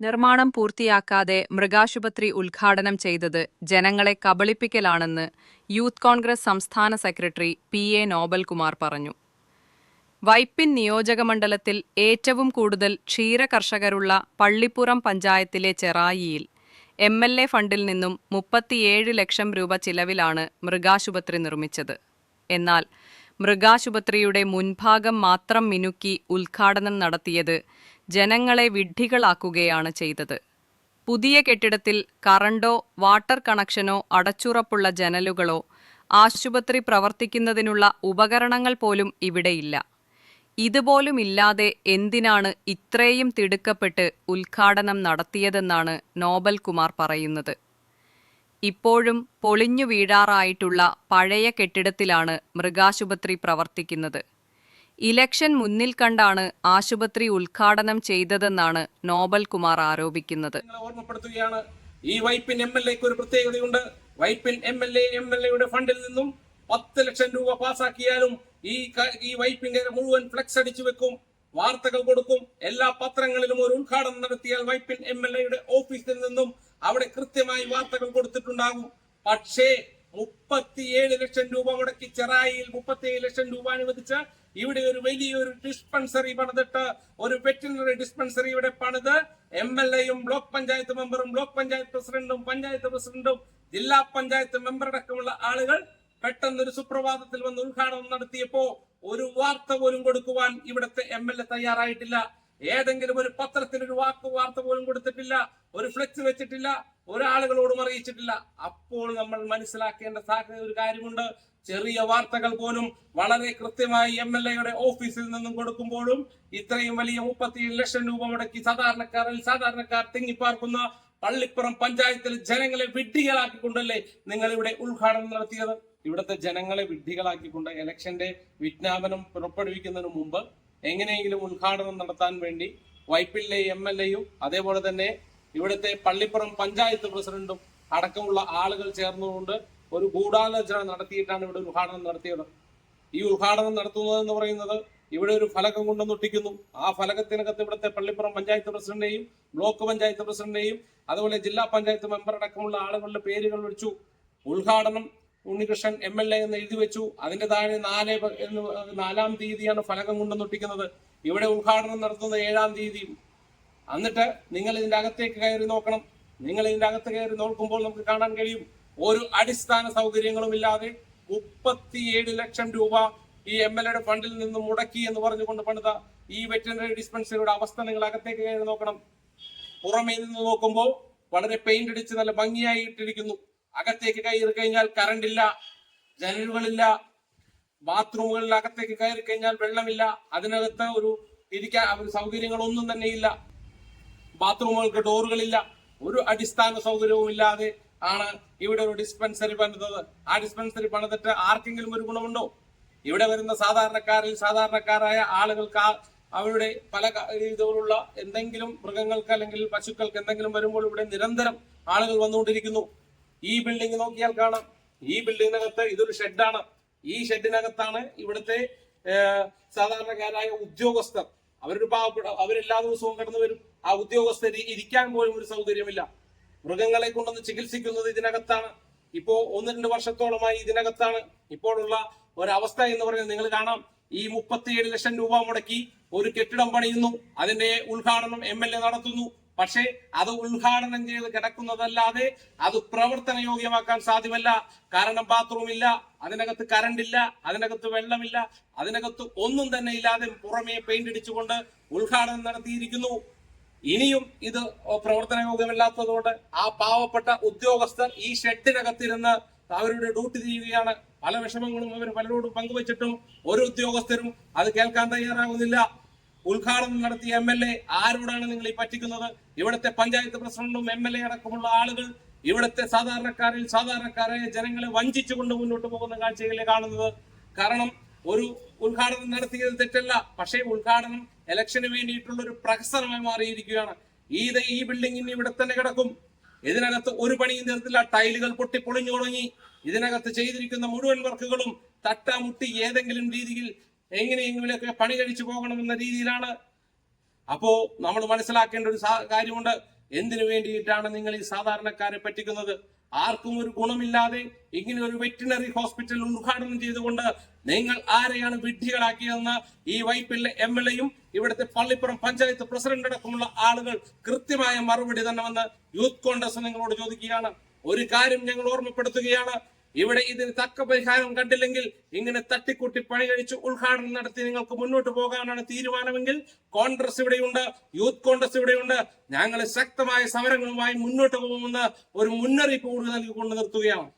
നിർമ്മാണം പൂർത്തിയാക്കാതെ മൃഗാശുപത്രി ഉദ്ഘാടനം ചെയ്തത് ജനങ്ങളെ കബളിപ്പിക്കലാണെന്ന് യൂത്ത് കോൺഗ്രസ് സംസ്ഥാന സെക്രട്ടറി പി എ നോബൽകുമാർ പറഞ്ഞു. വൈപ്പിൻ നിയോജകമണ്ഡലത്തിൽ ഏറ്റവും കൂടുതൽ ക്ഷീരകർഷകരുള്ള പള്ളിപ്പുറം പഞ്ചായത്തിലെ ചെറായിയിൽ എം എൽ എ ഫണ്ടിൽ നിന്നും മുപ്പത്തിയേഴ് ലക്ഷം രൂപ ചിലവിലാണ് മൃഗാശുപത്രി നിർമ്മിച്ചത്. എന്നാൽ മൃഗാശുപത്രിയുടെ മുൻഭാഗം മാത്രം മിനുക്കി ഉദ്ഘാടനം നടത്തിയത് ജനങ്ങളെ വിഡ്ഢികളാക്കുകയാണ് ചെയ്തത്. പുതിയ കെട്ടിടത്തിൽ കറണ്ടോ വാട്ടർ കണക്ഷനോ അടച്ചുറപ്പുള്ള ജനലുകളോ ആശുപത്രി പ്രവർത്തിക്കുന്നതിനുള്ള ഉപകരണങ്ങൾ പോലും ഇവിടെയില്ല. ഇതുപോലുമില്ലാതെ എന്തിനാണ് ഇത്രയും തിടുക്കപ്പെട്ട് ഉദ്ഘാടനം നടത്തിയതെന്നാണ് നോബൽ കുമാർ പറയുന്നത്. ഇപ്പോഴും പൊളിഞ്ഞു വീഴാറായിട്ടുള്ള പഴയ കെട്ടിടത്തിലാണ് മൃഗാശുപത്രി പ്രവർത്തിക്കുന്നത്. ഇലക്ഷൻ മുന്നിൽ കണ്ടാണ് ആശുപത്രി ഉദ്ഘാടനം ചെയ്തതെന്നാണ് നോബൽ കുമാർ ആരോപിക്കുന്നത്. ഈ വൈപ്പിൻ എം എൽ എക്ക് ഒരു പ്രത്യേകതയുണ്ട്. Vypin M L A M L എയുടെ ഫണ്ടിൽ നിന്നും പത്ത് ലക്ഷം രൂപ പാസാക്കിയാലും ഈ ഈ വൈപ്പിന്റെ മുഴുവൻ ഫ്ലെക്സ് അടിച്ചു വെക്കും വാർത്തകൾ കൊടുക്കും എല്ലാ പത്രങ്ങളിലും ഒരു ഉദ്ഘാടനം നടത്തിയാൽ വൈപ്പിൻ എം എൽ എയുടെ ഓഫീസിൽ നിന്നും അവിടെ കൃത്യമായി വാർത്തകൾ കൊടുത്തിട്ടുണ്ടാകും. പക്ഷേ മുപ്പത്തിയേഴ് ലക്ഷം രൂപ മുടക്കി ചെറായിയിൽ മുപ്പത്തിയേഴ് ലക്ഷം രൂപ അനുവദിച്ച് ഇവിടെ ഒരു വലിയൊരു ഡിസ്പെൻസറി പണിതിട്ട് ഒരു വെറ്റിനറി ഡിസ്പെൻസറി ഇവിടെ പണിത്. എം എൽ എയും ബ്ലോക്ക് പഞ്ചായത്ത് മെമ്പറും ബ്ലോക്ക് പഞ്ചായത്ത് പ്രസിഡന്റും പഞ്ചായത്ത് പ്രസിഡന്റും ജില്ലാ പഞ്ചായത്ത് മെമ്പറടക്കമുള്ള ആളുകൾ പെട്ടെന്ന് ഒരു സുപ്രഭാതത്തിൽ വന്ന് ഉദ്ഘാടനം നടത്തിയപ്പോ ഒരു വാർത്ത പോലും കൊടുക്കുവാൻ ഇവിടുത്തെ എം എൽ എ തയ്യാറായിട്ടില്ല. ഏതെങ്കിലും ഒരു പത്രത്തിൽ ഒരു വാക്ക് വാർത്ത പോലും കൊടുത്തിട്ടില്ല ഒരു ഫ്ലെക്സ് വെച്ചിട്ടില്ല ഒരാളുകളോടും അറിയിച്ചിട്ടില്ല. അപ്പോൾ നമ്മൾ മനസ്സിലാക്കേണ്ട ഒരു കാര്യമുണ്ട്. ചെറിയ വാർത്തകൾ പോലും വളരെ കൃത്യമായി എം എൽ എയുടെ ഓഫീസിൽ നിന്നും കൊടുക്കുമ്പോഴും ഇത്രയും വലിയ മുപ്പത്തിയേഴ് ലക്ഷം രൂപ മുടക്കി സാധാരണക്കാരിൽ സാധാരണക്കാർ തിങ്ങിപ്പാർക്കുന്ന പള്ളിപ്പുറം പഞ്ചായത്തിൽ ജനങ്ങളെ വിഡ്ഢികളാക്കിക്കൊണ്ടല്ലേ നിങ്ങൾ ഇവിടെ ഉദ്ഘാടനം നടത്തിയത്? ഇവിടുത്തെ ജനങ്ങളെ വിഡ്ഢികളാക്കിക്കൊണ്ട് ഇലക്ഷന്റെ വിജ്ഞാപനം പുറപ്പെടുവിക്കുന്നതിന് മുമ്പ് എങ്ങനെയെങ്കിലും ഉദ്ഘാടനം നടത്താൻ വേണ്ടി വൈപ്പിലെ എം എൽ എയും അതേപോലെ തന്നെ ഇവിടുത്തെ പള്ളിപ്പുറം പഞ്ചായത്ത് പ്രസിഡന്റും അടക്കമുള്ള ആളുകൾ ചേർന്നുകൊണ്ട് ഒരു ഗൂഢാലോചന നടത്തിയിട്ടാണ് ഇവിടെ ഉദ്ഘാടനം നടത്തിയത്. ഈ ഉദ്ഘാടനം നടത്തുന്നത് എന്ന് പറയുന്നത് ഇവിടെ ഒരു ഫലകം കൊണ്ടുവന്നൊട്ടിക്കുന്നു ആ ഫലകത്തിനകത്ത് ഇവിടുത്തെ പള്ളിപ്പുറം പഞ്ചായത്ത് പ്രസിഡന്റിനെയും ബ്ലോക്ക് പഞ്ചായത്ത് പ്രസിഡന്റിനെയും അതുപോലെ ജില്ലാ പഞ്ചായത്ത് മെമ്പർ അടക്കമുള്ള ആളുകളുടെ പേരുകൾ വിളിച്ചു ഉദ്ഘാടനം ഉണ്ണികൃഷ്ണൻ എം എൽ എ എന്ന് എഴുതി വെച്ചു. അതിന്റെ താഴെ നാല് എന്ന് നാലാം തീയതിയാണ് ഫലകം കൊണ്ടുവന്നൊട്ടിക്കുന്നത്. ഇവിടെ ഉദ്ഘാടനം നടത്തുന്നത് ഏഴാം തീയതിയും എന്നിട്ട് നിങ്ങൾ ഇതിന്റെ അകത്തേക്ക് കയറി നോക്കണം. നിങ്ങൾ ഇതിന്റെ അകത്ത് കയറി നോക്കുമ്പോൾ നമുക്ക് കാണാൻ കഴിയും. ഒരു അടിസ്ഥാന സൗകര്യങ്ങളും ഇല്ലാതെ മുപ്പത്തിയേഴ് ലക്ഷം രൂപ ഈ എം എൽ എയുടെ ഫണ്ടിൽ നിന്ന് മുടക്കി എന്ന് പറഞ്ഞുകൊണ്ട് പണിത ഈ വെറ്റിനറി ഡിസ്പെൻസറിയുടെ അവസ്ഥ നിങ്ങൾ അകത്തേക്ക് കയറി നോക്കണം. പുറമേ നിന്ന് നോക്കുമ്പോൾ വളരെ പെയിന്റ് അടിച്ച് നല്ല ഭംഗിയായി ഇട്ടിരിക്കുന്നു. അകത്തേക്ക് കയറി കഴിഞ്ഞാൽ കറണ്ട് ഇല്ല ജനലുകളില്ല ബാത്റൂമുകളിൽ അകത്തേക്ക് കയറി കഴിഞ്ഞാൽ വെള്ളമില്ല അതിനകത്ത് ഒരു ഇരിക്കാൻ ഒരു സൗകര്യങ്ങളൊന്നും തന്നെ ഇല്ല. ബാത്റൂമുകൾക്ക് ഡോറുകളില്ല ഒരു അടിസ്ഥാന സൗകര്യവും ഇല്ലാതെ ആണ് ഇവിടെ ഒരു ഡിസ്പെൻസറി പണിതത്. ആ ഡിസ്പെൻസറി പണിതിട്ട് ആർക്കെങ്കിലും ഒരു ഗുണമുണ്ടോ? ഇവിടെ വരുന്ന സാധാരണക്കാരിൽ സാധാരണക്കാരായ ആളുകൾക്ക് അവരുടെ പല രീതികളുള്ള എന്തെങ്കിലും മൃഗങ്ങൾക്ക് അല്ലെങ്കിൽ പശുക്കൾക്ക് എന്തെങ്കിലും വരുമ്പോൾ ഇവിടെ നിരന്തരം ആളുകൾ വന്നുകൊണ്ടിരിക്കുന്നു. ഈ ബിൽഡിംഗ് നോക്കിയാൽ കാണാം. ഈ ബിൽഡിങ്ങിനകത്ത് ഇതൊരു ഷെഡാണ് ഈ ഷെഡിനകത്താണ് ഇവിടുത്തെ സാധാരണക്കാരായ ഉദ്യോഗസ്ഥർ. അവരൊരു പാവപ്പെട്ട അവരെല്ലാ ദിവസവും കടന്നു വരും. ആ ഉദ്യോഗസ്ഥർ ഇരിക്കാൻ പോലും ഒരു സൗകര്യമില്ല. മൃഗങ്ങളെ കൊണ്ടൊന്ന് ചികിത്സിക്കുന്നത് ഇതിനകത്താണ്. ഇപ്പോ ഒന്ന് രണ്ട് വർഷത്തോളമായി ഇതിനകത്താണ്. ഇപ്പോഴുള്ള ഒരവസ്ഥ എന്ന് പറയുന്നത് നിങ്ങൾ കാണാം. ഈ മുപ്പത്തിയേഴ് ലക്ഷം രൂപ മുടക്കി ഒരു കെട്ടിടം പണിയുന്നു. അതിന്റെ ഉദ്ഘാടനം എ നടത്തുന്നു. പക്ഷേ അത് ഉദ്ഘാടനം ചെയ്ത് കിടക്കുന്നതല്ലാതെ അത് പ്രവർത്തന യോഗ്യമാക്കാൻ സാധ്യമല്ല. കാരണം ബാത്റൂം ഇല്ല അതിനകത്ത് കറണ്ട് ഇല്ല അതിനകത്ത് വെള്ളമില്ല അതിനകത്ത് ഒന്നും തന്നെ ഇല്ലാതെ പുറമേ പെയിന്റ് അടിച്ചുകൊണ്ട് ഉദ്ഘാടനം നടത്തിയിരിക്കുന്നു. ഇനിയും ഇത് പ്രവർത്തന യോഗ്യമല്ലാത്തതുകൊണ്ട് ആ പാവപ്പെട്ട ഉദ്യോഗസ്ഥർ ഈ ഷെഡിനകത്തിരുന്ന് അവരുടെ ഡ്യൂട്ടി ചെയ്യുകയാണ്. പല വിഷമങ്ങളും അവർ പലരോടും പങ്കുവച്ചിട്ടും ഒരു ഉദ്യോഗസ്ഥരും അത് കേൾക്കാൻ തയ്യാറാകുന്നില്ല. ഉദ്ഘാടനം നടത്തിയ എം എൽ എ ആരോടാണ് നിങ്ങൾ ഈ പറ്റിക്കുന്നത്? ഇവിടുത്തെ പഞ്ചായത്ത് പ്രസിഡന്റും എം എൽ എ അടക്കമുള്ള ആളുകൾ ഇവിടുത്തെ സാധാരണക്കാരിൽ സാധാരണക്കാരായ ജനങ്ങളെ വഞ്ചിച്ചുകൊണ്ട് മുന്നോട്ട് പോകുന്ന കാഴ്ചകളെ കാണുന്നത്? കാരണം ഒരു ഉദ്ഘാടനം നടത്തിയത് തെറ്റല്ല. പക്ഷേ ഉദ്ഘാടനം ഇലക്ഷന് വേണ്ടിയിട്ടുള്ള ഒരു പ്രഹസനമായി മാറിയിരിക്കുകയാണ്. ഇത് ഈ ബിൽഡിംഗിന് ഇവിടെ തന്നെ കിടക്കും. ഇതിനകത്ത് ഒരു പണിയും തീർത്തില്ല. ടൈലുകൾ പൊട്ടി പൊളിഞ്ഞു തുടങ്ങി. ഇതിനകത്ത് ചെയ്തിരിക്കുന്ന മുഴുവൻ വർക്കുകളും തട്ടാമുട്ടി ഏതെങ്കിലും രീതിയിൽ എങ്ങനെയെങ്കിലുമൊക്കെ പണി കഴിച്ചു പോകണമെന്ന രീതിയിലാണ്. അപ്പോ നമ്മൾ മനസ്സിലാക്കേണ്ട ഒരു കാര്യമുണ്ട്. എന്തിനു വേണ്ടിയിട്ടാണ് നിങ്ങൾ ഈ സാധാരണക്കാരെ പറ്റിക്കുന്നത്? ആർക്കും ഒരു ഗുണമില്ലാതെ ഇങ്ങനെ ഒരു വെറ്റിനറി ഹോസ്പിറ്റൽ ഉദ്ഘാടനം ചെയ്തുകൊണ്ട് നിങ്ങൾ ആരെയാണ് വിഡ്ഢികളാക്കിയതെന്ന് ഈ വൈപ്പിലെ എം എൽ എയും ഇവിടുത്തെ പള്ളിപ്പുറം പഞ്ചായത്ത് പ്രസിഡന്റ് അടക്കമുള്ള ആളുകൾ കൃത്യമായ മറുപടി തന്നെന്ന് യൂത്ത് കോൺഗ്രസ് നിങ്ങളോട് ചോദിക്കുകയാണ്. ഒരു കാര്യം ഞങ്ങൾ ഓർമ്മപ്പെടുത്തുകയാണ്. ഇവിടെ ഇതിന് തക്ക പരിഹാരം കണ്ടില്ലെങ്കിൽ ഇങ്ങനെ തട്ടിക്കൂട്ടി പണി കഴിച്ച് ഉദ്ഘാടനം നടത്തി നിങ്ങൾക്ക് മുന്നോട്ട് പോകാനാണ് തീരുമാനമെങ്കിൽ കോൺഗ്രസ് ഇവിടെയുണ്ട് യൂത്ത് കോൺഗ്രസ് ഇവിടെയുണ്ട്. ഞങ്ങൾ ശക്തമായ സമരങ്ങളുമായി മുന്നോട്ട് പോകുമെന്ന് ഒരു മുന്നറിയിപ്പ് കൂടി നൽകിക്കൊണ്ട് നിർത്തുകയാണ്.